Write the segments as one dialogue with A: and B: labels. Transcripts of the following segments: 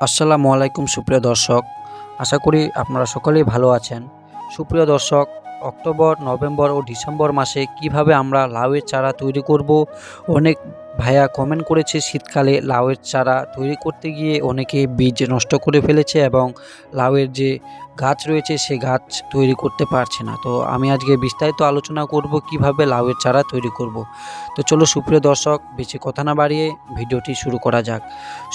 A: আসসালামু আলাইকুম সুপ্রিয় দর্শক, আশা করি আপনারা সকলেই ভালো আছেন। সুপ্রিয় দর্শক, অক্টোবর, নভেম্বর ও ডিসেম্বর মাসে কীভাবে আমরা লাউয়ের চারা তৈরি করব? অনেক ভাইয়া কমেন্ট করেছে, শীতকালে লাউয়ের চারা তৈরি করতে গিয়ে অনেকে বীজ নষ্ট করে ফেলেছে এবং লাউয়ের যে গাছ রয়েছে, সে গাছ তৈরি করতে পারছে না। তো আমি আজকে বিস্তারিত আলোচনা করব, কীভাবে লাউয়ের চারা তৈরি করব। তো চলো সুপ্রিয় দর্শক, বেশি কথা না বাড়িয়ে ভিডিওটি শুরু করা যাক।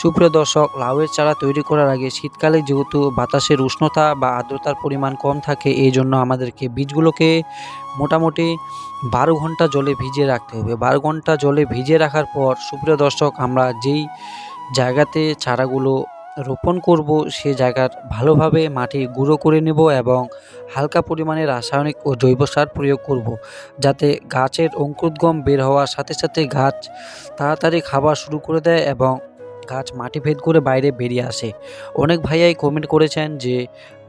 A: সুপ্রিয় দর্শক, লাউয়ের চারা তৈরি করার আগে শীতকালে যেহেতু বাতাসের উষ্ণতা বা আর্দ্রতার পরিমাণ কম থাকে, এই জন্য আমাদেরকে বীজগুলোকে মোটামুটি বারো ঘণ্টা জলে ভিজিয়ে রাখতে হবে। বারো ঘণ্টা জলে ভিজিয়ে রাখার পর, সুপ্রিয় দর্শক, আমরা যেই জায়গাতে চারাগুলো রোপণ করব, সে জায়গার ভালোভাবে মাটি গুঁড়ো করে নেব এবং হালকা পরিমাণে রাসায়নিক ও জৈব সার প্রয়োগ করব, যাতে গাছের অঙ্কুরোদ্গম বের হওয়ার সাথে সাথে গাছ তাড়াতাড়ি খাবার শুরু করে দেয় এবং গাছ মাটি ভেদ করে বাইরে বেরিয়ে আসে। অনেক ভাইয়াই কমেন্ট করেছেন যে,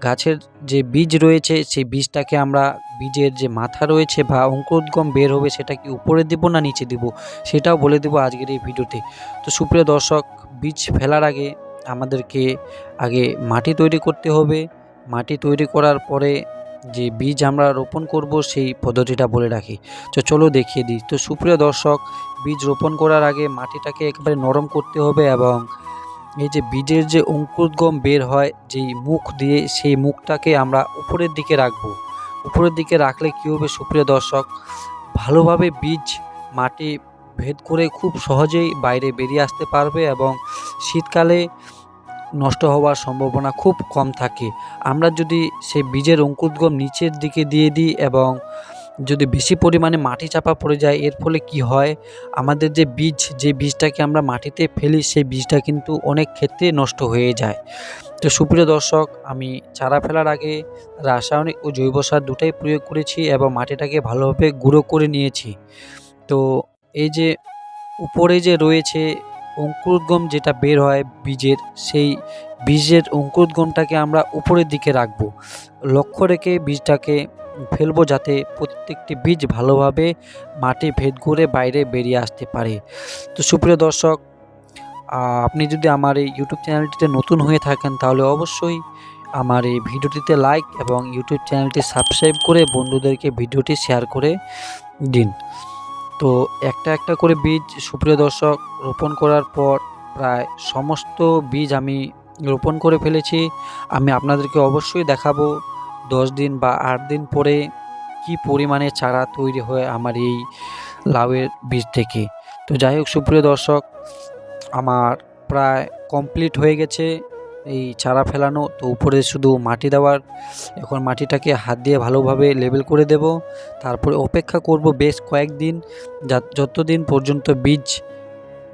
A: গাছের যে বীজ রয়েছে, সেই বীজটাকে আমরা বীজের যে মাথা রয়েছে বা অঙ্কুরোদ্গম বের হবে, সেটা কি উপরে দিব না নিচে দিব, সেটাও বলে দেবো আজকের এই ভিডিওতে। তো সুপ্রিয় দর্শক, বীজ ফেলার আগে আমাদেরকে আগে মাটি তৈরি করতে হবে। মাটি তৈরি করার পরে যে বীজ আমরা রোপণ করব, সেই পদ্ধতিটা বলে রাখি। তো চলো দেখিয়ে দিই। তো সুপ্রিয় দর্শক, বীজ রোপণ করার আগে মাটিটাকে একেবারে নরম করতে হবে এবং এই যে বীজের যে অঙ্কুরোদ্গম বের হয়, যেই মুখ দিয়ে, সেই মুখটাকে আমরা উপরের দিকে রাখব। উপরের দিকে রাখলে কী হবে সুপ্রিয় দর্শক? ভালোভাবে বীজ মাটি ভেদ করে খুব সহজেই বাইরে বেরিয়ে আসতে পারবে এবং শীতকালে নষ্ট হওয়ার সম্ভাবনা খুব কম থাকে। আমরা যদি সেই বীজের অঙ্কুরোদ্গম নিচের দিকে দিয়ে দিই এবং যদি বেশি পরিমাণে মাটি চাপা পড়ে যায়, এর ফলে কি হয়? আমাদের যে বীজ, যে বীজটাকে আমরা মাটিতে ফেলি, সেই বীজটা কিন্তু অনেক ক্ষেত্রে নষ্ট হয়ে যায়। তো সুপ্রিয় দর্শক, আমি চারা ফেলার আগে রাসায়নিক ও জৈব সার দুটাই প্রয়োগ করেছি এবং মাটিটাকে ভালোভাবে গুঁড়ো করে নিয়েছি। তো এই যে উপরে যে রয়েছে অঙ্কুরোদ্গম যেটা বের হয় বীজের, সেই বীজের অঙ্কুরোদ্গমটাকে আমরা উপরের দিকে রাখব। লক্ষ্য রেখে বীজটাকে ফেলব যাতে প্রত্যেকটি বীজ ভালোভাবে মাটি ভেদ করে বাইরে বেরিয়ে আসতে পারে। তো সুপ্রিয় দর্শক আপনি যদি আমার এই ইউটিউব চ্যানেলটিতে নতুন হয়ে থাকেন, তাহলে অবশ্যই আমার এই ভিডিওটিতে লাইক এবং ইউটিউব চ্যানেলটি সাবস্ক্রাইব করে বন্ধুদেরকে ভিডিওটি শেয়ার করে দিন। তো একটা একটা করে বীজ সুপ্রিয় দর্শক রোপণ করার পর প্রায় সমস্ত বীজ আমি রোপণ করে ফেলেছি। আমি আপনাদেরকে অবশ্যই দেখাবো দশ দিন বা আট দিন পরে কি পরিমাণে চারা তৈরি হয় আমার এই লাউয়ের বীজ থেকে। তো যাই হোক সুপ্রিয় দর্শক, আমার প্রায় কমপ্লিট হয়ে গেছে। এই চারা ফেলানো, তো উপরে শুধু মাটি দেওয়ার। এখন মাটিটাকে হাত দিয়ে ভালোভাবে লেবেল করে দেব। তারপরে অপেক্ষা করব বেশ কয়েকদিন যতদিন পর্যন্ত বীজ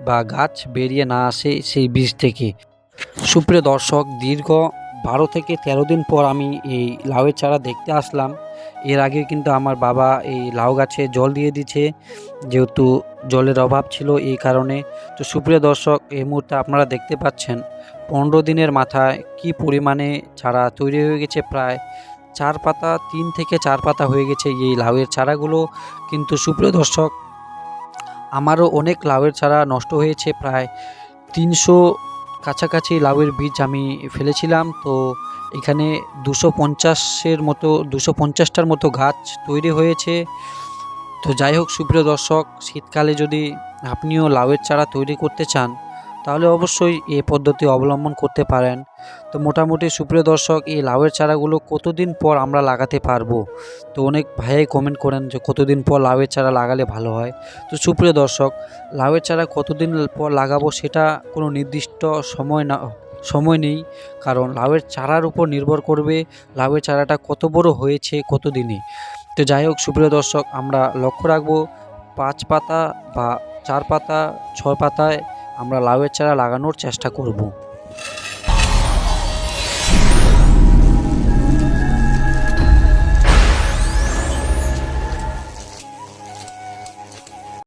A: বা গাছ বেরিয়ে না আসে সেই বীজ থেকে। সুপ্রিয় দর্শক, দীর্ঘ বারো থেকে তেরো দিন পর আমি এই লাউয়ের চারা দেখতে আসলাম। এর আগে কিন্তু আমার বাবা এই লাউ গাছে জল দিয়ে দিচ্ছে যেহেতু জলের অভাব ছিল এই কারণে। তো সুপ্রিয় দর্শক, এই মুহূর্তে আপনারা দেখতে পাচ্ছেন পনেরো দিনের মাথায় কি পরিমাণে চারা তৈরি হয়ে গেছে। প্রায় চার পাতা, তিন থেকে চার পাতা হয়ে গেছে এই লাউয়ের চারাগুলো। কিন্তু সুপ্রিয় দর্শক, আমারও অনেক লাউয়ের চারা নষ্ট হয়েছে। প্রায় তিনশো কাছাকাছি লাউয়ের বীজ আমি ফেলেছিলাম। তো এখানে দুশো পঞ্চাশের মতো, দুশো পঞ্চাশটার মতো গাছ তৈরি হয়েছে। তো যাই হোক, সুপ্রিয় দর্শক, শীতকালে যদি আপনিও লাউয়ের চারা তৈরি করতে চান, তাহলে অবশ্যই এ পদ্ধতি অবলম্বন করতে পারেন। তো মোটামুটি সুপ্রিয় দর্শক, এই লাউয়ের চারাগুলো কতদিন পর আমরা লাগাতে পারব? তো অনেক ভাইয়াই কমেন্ট করেন যে কতদিন পর লাউয়ের চারা লাগালে ভালো হয়। তো সুপ্রিয় দর্শক, লাউয়ের চারা কতদিন পর লাগাবো সেটা কোনো নির্দিষ্ট সময় না সময় নেই, কারণ লাউয়ের চারার উপর নির্ভর করবে লাউয়ের চারাটা কত বড় হয়েছে কত দিনে। তো যাই হোক, সুপ্রিয় দর্শক, আমরা লক্ষ্য রাখব পাঁচ পাতা বা চার পাতা, ছয় পাতায় আমরা লাউয়ের চারা লাগানোর চেষ্টা করব।